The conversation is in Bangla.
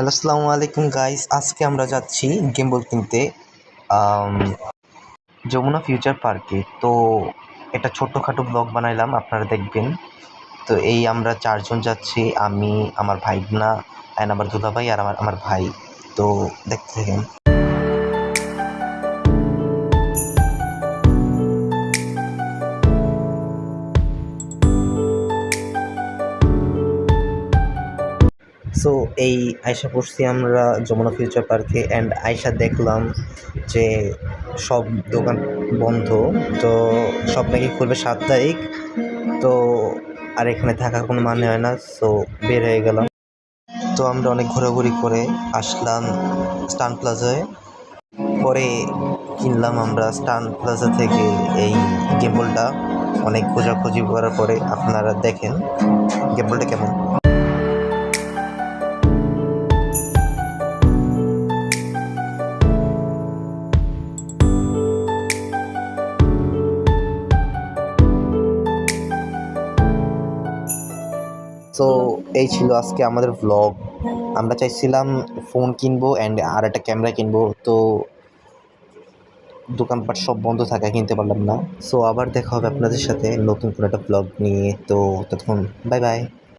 হ্যালো, আসসালামু আলাইকুম গাইস আজকে আমরা যাচ্ছি গেমবল কিনতে যমুনা ফিউচার পার্কে তো এটা ছোট্টখাটো ব্লগ বানাইলাম, আপনারা দেখবেন। তো এই আমরা চারজন যাচ্ছি, আমি, আমার ভাইগনা অ্যান্ড আমার দুলাভাই, আর আমার আমার ভাই। তো দেখতে থাকেন। সো এই আয়সা পড়ছি আমরা যমুনা ফিউচার পার্কে অ্যান্ড আয়সা দেখলাম যে সব দোকান বন্ধ, তো সব নাকি খুলবে সাত তারিখ, তো আর এখানে থাকার কোনো মানে হয় না সো বের হয়ে গেলাম। তো আমরা অনেক ঘোরাঘুরি করে আসলাম স্টান প্লাজায়। পরে কিনলাম আমরা স্টান প্লাজা থেকে এই গেমবলটা। অনেক খোঁজাখুঁজি করার পরে আপনারা দেখেন গেমবলটা কেমন। সো এই ছিল আজকে আমাদের ভ্লগ আমরা চাইছিলাম ফোন কিনবো অ্যান্ড আর একটা ক্যামেরা কিনবো, তো দোকানপাট সব বন্ধ থাকে কিনতে পারলাম না। সো আবার দেখা হবে আপনাদের সাথে নতুন কোনো একটা ব্লগ নিয়ে। তো, ততক্ষণ বাই বাই